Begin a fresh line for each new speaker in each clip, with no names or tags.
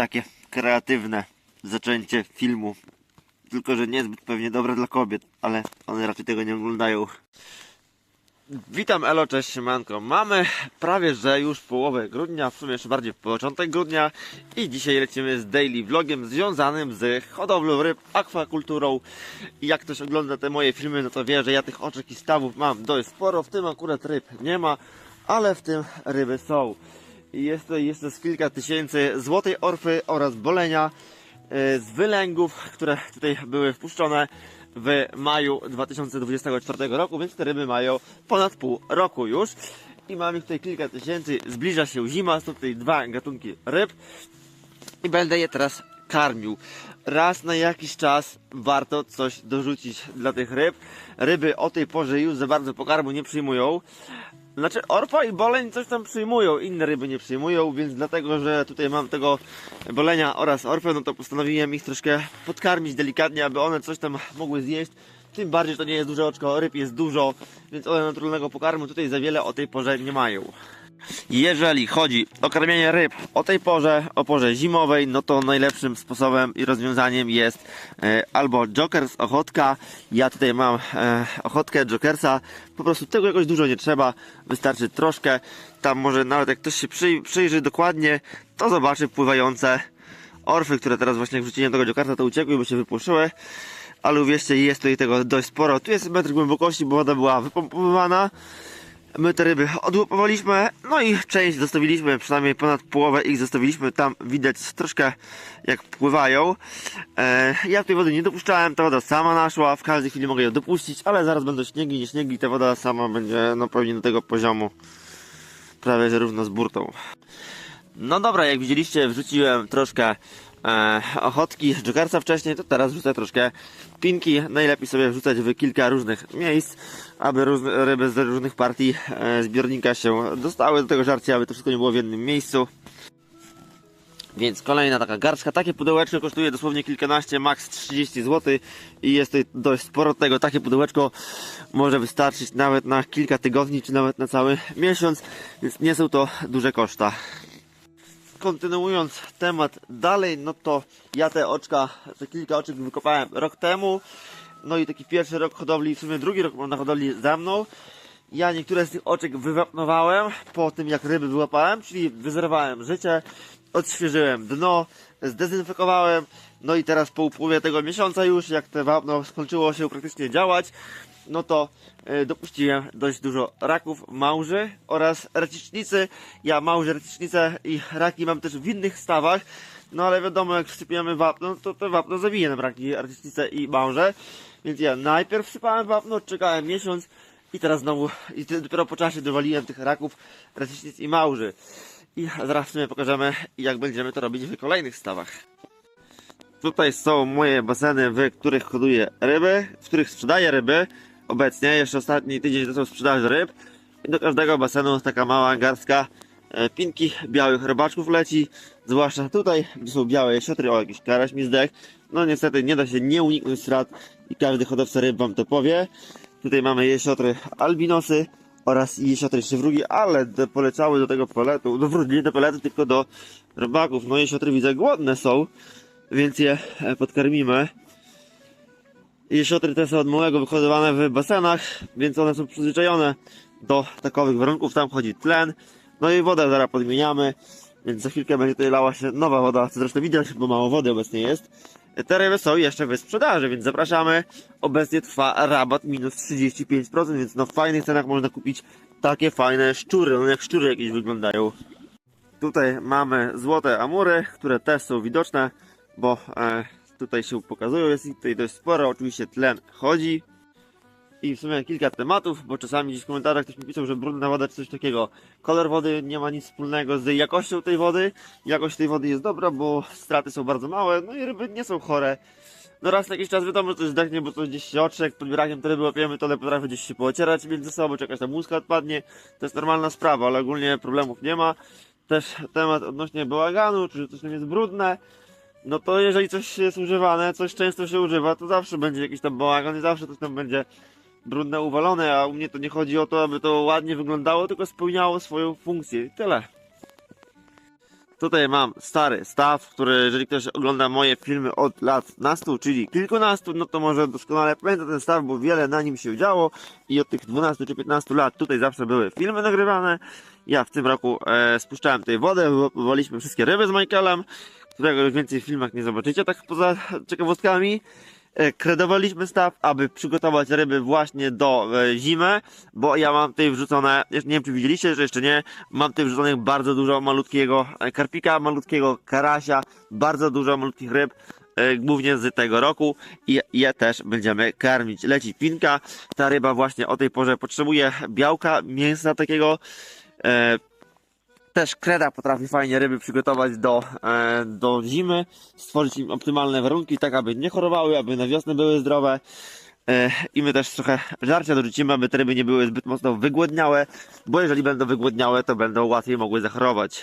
takie kreatywne zaczęcie filmu. Tylko, że niezbyt pewnie dobre dla kobiet, ale one raczej tego nie oglądają. Witam Elo, cześć siemanko. Mamy prawie, że już połowę grudnia, w sumie jeszcze bardziej początek grudnia i dzisiaj lecimy z daily vlogiem związanym z hodowlą ryb, akwakulturą i jak ktoś ogląda te moje filmy, no to wie, że ja tych oczek i stawów mam dość sporo, w tym akurat ryb nie ma, ale w tym ryby są. Jest to jeszcze z kilka tysięcy złotej orfy oraz bolenia e, z wylęgów, które tutaj były wpuszczone w maju 2024 roku, więc te ryby mają ponad pół roku już. I mamy tutaj kilka tysięcy, zbliża się zima, są tutaj dwa gatunki ryb i będę je teraz karmił. Raz na jakiś czas warto coś dorzucić dla tych ryb. Ryby o tej porze już za bardzo pokarmu nie przyjmują. Znaczy orpa i boleń coś tam przyjmują, inne ryby nie przyjmują, więc dlatego, że tutaj mam tego bolenia oraz orpę, no to postanowiłem ich troszkę podkarmić delikatnie, aby one coś tam mogły zjeść. Tym bardziej, że to nie jest duże oczko, ryb jest dużo, więc one naturalnego pokarmu tutaj za wiele o tej porze nie mają. Jeżeli chodzi o karmienie ryb o tej porze, o porze zimowej, no to najlepszym sposobem i rozwiązaniem jest e, albo Jokers ochotka. Ja tutaj mam e, ochotkę Jokersa. Po prostu tego jakoś dużo nie trzeba, wystarczy troszkę. Tam może nawet jak ktoś się przy, przyjrzy dokładnie, to zobaczy pływające orfy, które teraz właśnie jak wrzuciłem tego Jokersa, to uciekły, bo się wypłoszyły. Ale uwierzcie, jest tutaj tego dość sporo. Tu jest metr głębokości, bo woda była wypompowywana. My te ryby odłupowaliśmy, no i część zostawiliśmy, przynajmniej ponad połowę ich zostawiliśmy tam, widać troszkę jak pływają. E, ja tej wody nie dopuszczałem, ta woda sama naszła, w każdej chwili mogę ją dopuścić, ale zaraz będą śniegi, nie śniegi, ta woda sama będzie no pewnie do tego poziomu, prawie że równo z burtą. No dobra, jak widzieliście, wrzuciłem troszkę e, ochotki Jokersa wcześniej, to teraz wrzucę troszkę pinki. Najlepiej sobie wrzucać w kilka różnych miejsc, aby różne, ryby z różnych partii e, zbiornika się dostały do tego żarcia, aby to wszystko nie było w jednym miejscu. Więc kolejna taka garstka. Takie pudełeczko kosztuje dosłownie kilkanaście, maks 30 zł i jest dość sporo tego. Takie pudełeczko może wystarczyć nawet na kilka tygodni, czy nawet na cały miesiąc, więc nie są to duże koszta kontynuując temat dalej, no to ja te oczka, te kilka oczek wykopałem rok temu. No i taki pierwszy rok hodowli, w sumie drugi rok na hodowli za mną. Ja niektóre z tych oczek wywapnowałem po tym jak ryby wyłapałem, czyli wyzerowałem życie, odświeżyłem dno, zdezynfekowałem. No i teraz po upływie tego miesiąca już, jak te wapno skończyło się praktycznie działać, no to e, dopuściłem dość dużo raków małży oraz racicznicy. Ja małże, racicznice i raki mam też w innych stawach. No ale wiadomo, jak wsypiemy wapno, to to wapno zabije nam raki, racicznice i małże. Więc ja najpierw wsypałem wapno, czekałem miesiąc i teraz znowu, i dopiero po czasie dowaliłem tych raków, racicznic i małży. I zaraz w sumie pokażemy, jak będziemy to robić w kolejnych stawach. Tutaj są moje baseny, w których hoduję ryby, w których sprzedaję ryby. Obecnie, jeszcze ostatni tydzień to są sprzedaż ryb. I do każdego basenu taka mała garstka e, pinki białych robaczków leci. Zwłaszcza tutaj, gdzie są białe jesiotry, o jakiś karaś mi zdech. No niestety nie da się nie uniknąć strat i każdy hodowca ryb wam to powie. Tutaj mamy jesiotry albinosy oraz jesiotry szywrugi, ale te poleciały do tego poletu, wróć, nie do poletu, tylko do robaków. No jesiotry widzę głodne są więc je e, podkarmimy. Jesiotry te są od małego wyhodowane w basenach, więc one są przyzwyczajone do takowych warunków. Tam chodzi tlen, no i wodę zaraz podmieniamy, więc za chwilkę będzie tutaj lała się nowa woda, co zresztą widać, bo mało wody obecnie jest. Te ryby są jeszcze w sprzedaży, więc zapraszamy. Obecnie trwa rabat minus 35%, więc no w fajnych cenach można kupić takie fajne szczury, no jak szczury jakieś wyglądają. Tutaj mamy złote amury, które też są widoczne, bo e, tutaj się pokazują, jest ich tutaj dość sporo, oczywiście tlen chodzi. I w sumie kilka tematów, bo czasami gdzieś w komentarzach ktoś mi pisał, że brudna woda czy coś takiego. Kolor wody nie ma nic wspólnego z jakością tej wody. Jakość tej wody jest dobra, bo straty są bardzo małe, no i ryby nie są chore. No raz na jakiś czas wiadomo, że coś zdechnie, bo to gdzieś się oczek, pod brakiem ryby łapiemy, to one potrafią gdzieś się poocierać między sobą, czy jakaś tam łuska odpadnie. To jest normalna sprawa, ale ogólnie problemów nie ma. Też temat odnośnie bałaganu, czy coś tam jest brudne. No to jeżeli coś jest używane, coś często się używa, to zawsze będzie jakiś tam bałagan i zawsze coś tam będzie brudne, uwalone, a u mnie to nie chodzi o to, aby to ładnie wyglądało, tylko spełniało swoją funkcję i tyle. Tutaj mam stary staw, który jeżeli ktoś ogląda moje filmy od lat nastu, czyli kilkunastu, no to może doskonale pamięta ten staw, bo wiele na nim się działo i od tych 12 czy 15 lat tutaj zawsze były filmy nagrywane. Ja w tym roku e, spuszczałem tutaj wodę, wywaliśmy wszystkie ryby z Michaelem, którego już więcej w filmach nie zobaczycie, tak poza ciekawostkami. E, Kredowaliśmy staw, aby przygotować ryby właśnie do e, zimy, bo ja mam tutaj wrzucone, nie wiem czy widzieliście, że jeszcze nie, mam tutaj wrzuconych bardzo dużo malutkiego e, karpika, malutkiego karasia, bardzo dużo malutkich ryb, głównie z tego roku i je też będziemy karmić. Leci pinka, ta ryba właśnie o tej porze potrzebuje białka, mięsa takiego, też kreda potrafi fajnie ryby przygotować do, e, do zimy, stworzyć im optymalne warunki, tak aby nie chorowały, aby na wiosnę były zdrowe. E, I my też trochę żarcia dorzucimy, aby te ryby nie były zbyt mocno wygłodniałe, bo jeżeli będą wygłodniałe, to będą łatwiej mogły zachorować.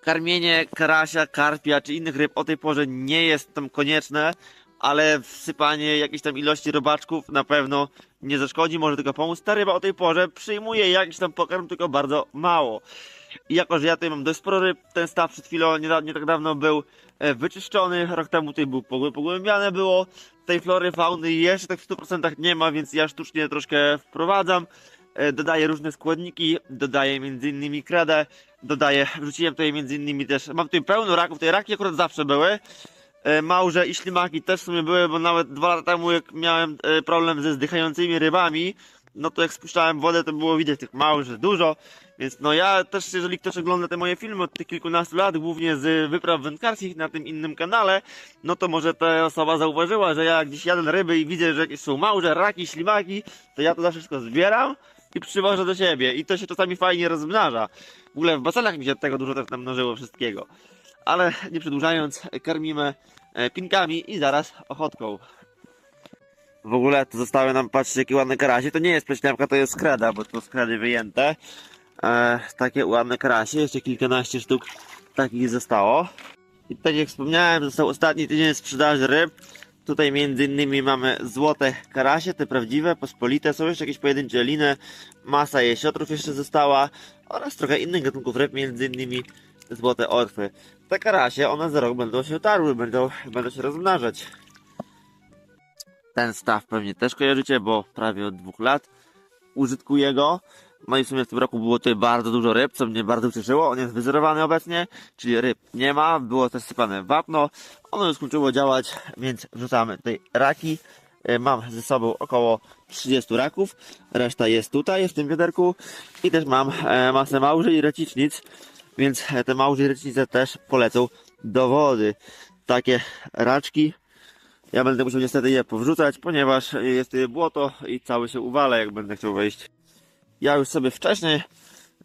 Karmienie karasia, karpia czy innych ryb o tej porze nie jest tam konieczne, ale wsypanie jakiejś tam ilości robaczków na pewno nie zaszkodzi, może tylko pomóc. Ta ryba o tej porze przyjmuje jakiś tam pokarm, tylko bardzo mało. I jako, że ja tutaj mam dość sporo ryb, ten staw przed chwilą, nie, nie tak dawno był e, wyczyszczony, rok temu tutaj był pogłę- pogłębiane było, tej flory, fauny jeszcze tak w 100% nie ma, więc ja sztucznie troszkę wprowadzam, e, dodaję różne składniki, dodaję m.in. kredę, dodaję, wrzuciłem tutaj m.in. też, mam tutaj pełno raków, te raki akurat zawsze były, E, Małże i ślimaki też w sumie były, bo nawet dwa lata temu jak miałem problem ze zdychającymi rybami, no to jak spuszczałem wodę, to było widać tych małży dużo, więc no ja też, jeżeli ktoś ogląda te moje filmy od tych kilkunastu lat, głównie z wypraw wędkarskich na tym innym kanale, no to może ta osoba zauważyła, że ja gdzieś jadę ryby i widzę, że jakieś są małże, raki, ślimaki, to ja to zawsze wszystko zbieram i przywożę do siebie i to się czasami fajnie rozmnaża. W ogóle w basenach mi się tego dużo też namnożyło wszystkiego. Ale nie przedłużając, karmimy e, pinkami i zaraz ochotką. W ogóle to zostały nam, patrzcie, jakie ładne karasie. To nie jest pleśniawka, to jest skreda, bo to z kredy wyjęte. E, takie ładne karasie, jeszcze kilkanaście sztuk takich zostało. I tak jak wspomniałem, został ostatni tydzień sprzedaży ryb. Tutaj między innymi mamy złote karasie, te prawdziwe, pospolite. Są jeszcze jakieś pojedyncze liny, masa jesiotrów jeszcze została oraz trochę innych gatunków ryb, między innymi złote orfy. Te karasie, one za rok będą się tarły, będą, będą się rozmnażać. Ten staw pewnie też kojarzycie, bo prawie od dwóch lat użytkuję go. No i w sumie w tym roku było tutaj bardzo dużo ryb, co mnie bardzo cieszyło. On jest wyzerowany obecnie, czyli ryb nie ma. Było też sypane wapno. Ono już skończyło działać, więc wrzucamy tutaj raki. E, Mam ze sobą około 30 raków. Reszta jest tutaj, w tym wiaderku. I też mam e, masę małży i recicznic, więc te małże i recznice też polecą do wody. Takie raczki ja będę musiał niestety je powrzucać, ponieważ jest tutaj błoto i cały się uwala, jak będę chciał wejść. Ja już sobie wcześniej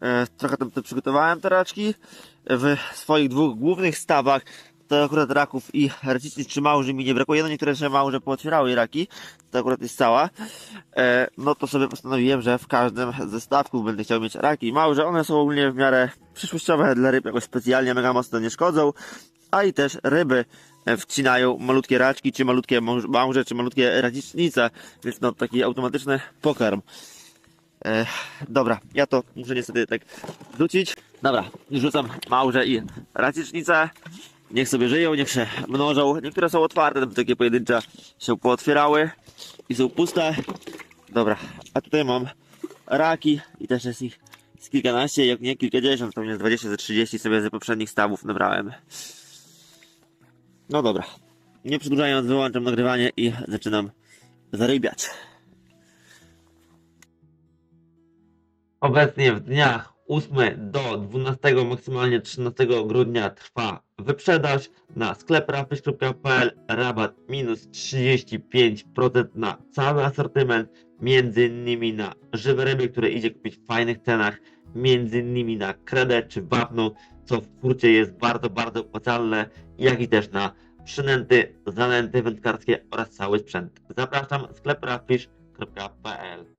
e, trochę tam to przygotowałem te raczki w swoich dwóch głównych stawach. To akurat raków i racicznic czy małży mi nie brakuje. No niektóre jeszcze małże pootwierały raki. To akurat jest cała. E, no to sobie postanowiłem, że w każdym ze stawków będę chciał mieć raki małże. One są ogólnie w miarę przyszłościowe dla ryb, jakoś specjalnie mega mocno nie szkodzą. A i też ryby wcinają malutkie raczki, czy malutkie małże, czy malutkie racicznice. Więc no taki automatyczny pokarm. E, dobra, ja to muszę niestety tak wrzucić. Dobra, rzucam małże i racicznice. Niech sobie żyją, niech się mnożą. Niektóre są otwarte, takie pojedyncze się pootwierały i są puste. Dobra, a tutaj mam raki i też jest ich z kilkanaście, jak nie kilkadziesiąt, to jest 20 ze 30 sobie ze poprzednich stawów nabrałem. No dobra, nie przedłużając, wyłączam nagrywanie i zaczynam zarybiać. Obecnie w dniach 8 do 12, maksymalnie 13 grudnia trwa wyprzedaż na sklep rafish.pl rabat minus 35% na cały asortyment, między innymi na żywe ryby, które idzie kupić w fajnych cenach, między innymi na kredę czy wapno, co w hurcie jest bardzo, bardzo opłacalne, jak i też na przynęty, zanęty wędkarskie oraz cały sprzęt. Zapraszam sklep rafish.pl